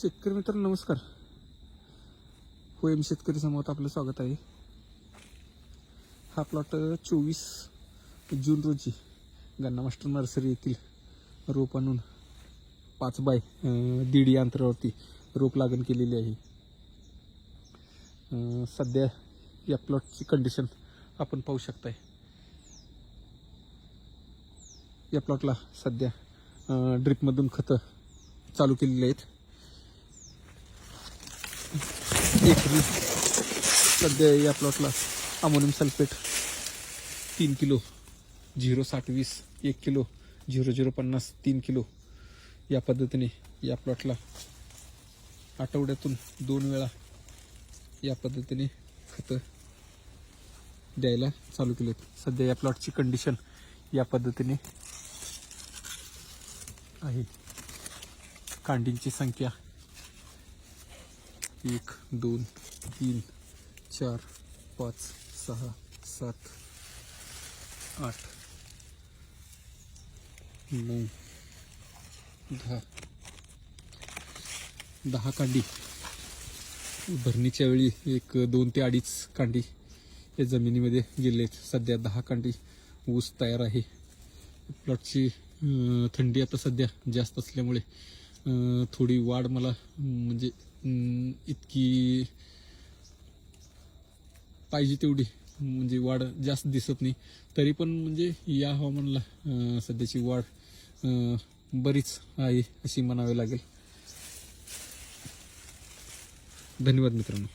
शेतकरी मित्र नमस्कार. होएम शेतकरी समोर आपलं स्वागत आहे. हा प्लॉट चोवीस जून रोजी गन्ना मास्टर नर्सरी येथील रोप आणून पाच बाय अं, दीड या अंतरावरती रोप लागण केलेली आहे. सध्या या प्लॉटची कंडिशन आपण पाहू शकताय. या प्लॉटला सध्या ड्रिपमधून खतं चालू केलेली आहेत. एकरी. सध्या या प्लॉटला अमोनियम सल्फेट तीन किलो झिरो साठ वीस एक किलो झिरो झिरो पन्नास तीन किलो. या पद्धतीने या प्लॉटला आठवड्यातून दोन वेळा या पद्धतीने खतं द्यायला चालू केलेत. सध्या या प्लॉटची कंडिशन या पद्धतीने आहे. कांडींची संख्या एक दोन तीन चार पाच सहा सात आठ नऊ दहा. दहा कांडी. भरणीच्या वेळी एक दोन ते अडीच कांडी या जमिनीमध्ये गेले सध्या दहा कांडी ऊस तयार आहे. प्लॉटची थंडी आता सध्या जास्त असल्यामुळे थोडी वाढ मला म्हणजे इतकी पाहिजे तेवढी. म्हणजे वाढ जास्त दिसत नाही. तरी पण म्हणजे या हवामानाला सध्याची वाढ बरीच आहे अशी म्हणावी लागेल. धन्यवाद मित्रांनो.